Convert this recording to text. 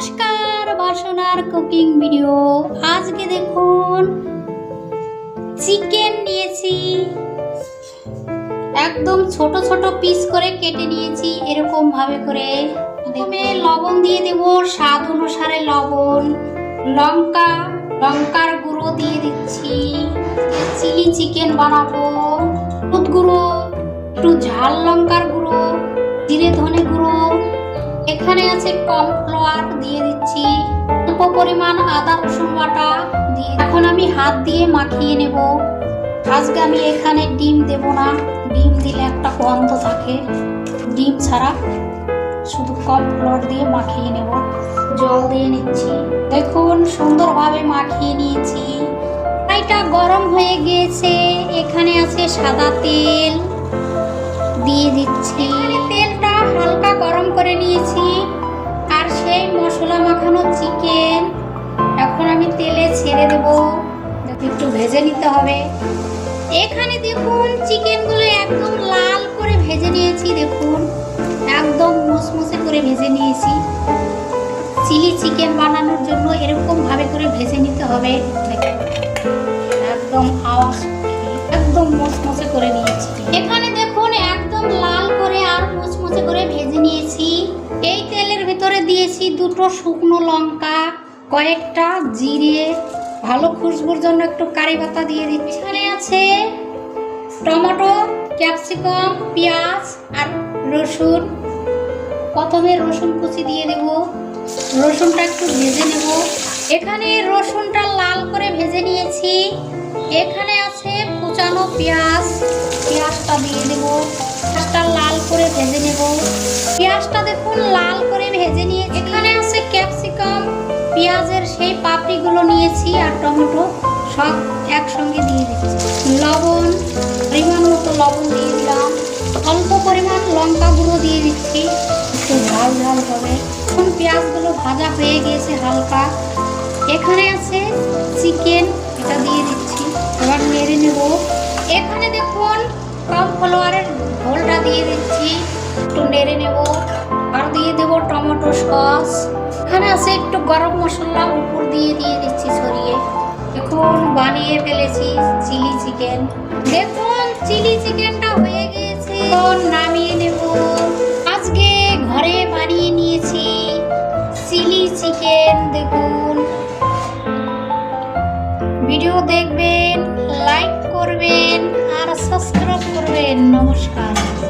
নমস্কার, বাসনার cooking video আজকে দেখুন চিকেন নিয়েছি। একদম ছোট ছোট পিস করে কেটে নিয়েছি, এরকম ভাবে করে। প্রথমে লবণ দিয়ে দেব, স্বাদ অনুসারে লবণ। লঙ্কা, লঙ্কার গুঁড়ো দিয়ে দিচ্ছি। চিলি চিকেন বানাবো। হলুদ গুঁড়ো, একটু ঝাল লঙ্কার গুঁড়ো, জিরে ধনে গুঁড়ো। এখানে আছে কম ফ্লোয়ার দিয়ে দিচ্ছি। অল্প পরিমাণ আদা, রসুন বাটা দিয়ে এখন আমি হাত দিয়ে মাখিয়ে নেব। আজকে আমি এখানে ডিম দেব না। ডিম দিলে একটা গন্ধ থাকে। ডিম ছাড়া শুধু কম ফ্লোয়ার দিয়ে মাখিয়ে নেব। জল দিয়ে নিচ্ছি। দেখুন, সুন্দরভাবে মাখিয়ে নিয়েছি। এটা গরম হয়ে গিয়েছে। এখানে আছে সাদা তেল দিয়ে দিচ্ছি। একটু ভেজে নিতে হবে। এখানে দেখুন, চিকেনগুলো একদম লাল করে ভেজে নিয়েছি, দেখুন। একদম মুসমুসে করে ভেজে নিয়েছি। চিলি চিকেন বানানোর জন্য এরকম ভাবে করে ভেজে নিতে হবে। একদম আওয়াজ একদম মুসমুসে করে নিয়েছি। এখানে দেখুন, একদম লাল করে আর মুচমুচে করে ভেজে নিয়েছি। এই তেলের ভিতরে দিয়েছি দুটো শুকনো লঙ্কা, কয়েকটা জিরে ভালো খুশবুর জন্য একটু কারি পাতা দিয়ে দিচ্ছি। এখানে আছে টমেটো, ক্যাপসিকাম, পেঁয়াজ আর রসুন। প্রথমে রসুন কুচি দিয়ে দেব। রসুনটা একটু ভেজে নেব। এখানে রসুনটা লাল করে ভেজে নিয়েছি। এখানে আছে কুচানো পেঁয়াজ। পেঁয়াজটা দিয়ে দেব। পেঁয়াজটা লাল করে ভেজে নেব। পেঁয়াজটা দেখুন লাল করে ভেজে নিয়ে এখানে আছে ক্যাপসিকাম, পেঁয়াজের সেই পাপড়িগুলো নিয়েছি আর টমেটো সব একসঙ্গে দিয়ে দিচ্ছি। লবণ, পরিমাণ মতো লবণ দিয়ে দিলাম। অল্প পরিমাণ লঙ্কা গুঁড়ো দিয়ে দিচ্ছি। একটু ঝাল ঝাল হবে। এখন পেঁয়াজগুলো ভাজা হয়ে গিয়েছে হালকা। এখানে আছে চিকেন, এটা দিয়ে দিচ্ছি। এবার নেড়ে নেব। এখানে দেখুন কম ফলোয়ারের ঘোলটা দিয়ে দিচ্ছি। একটু নেড়ে নেব। আর দিয়ে দেব টমেটো সস। এখানে আছে একটু গরম মশলা উপর দিয়ে দিয়ে দিচ্ছি ছড়িয়ে। এখন বানিয়ে ফেলেছি চিলি চিকেন। দেখুন, চিলি চিকেনটা হয়ে গিয়েছে। এখন নামিয়ে নেব। আজকে ঘরে বানিয়ে নিয়েছি চিলি চিকেন, দেখুন। ভিডিও দেখবেন, লাইক করবেন আর সাবস্ক্রাইব করবেন। নমস্কার।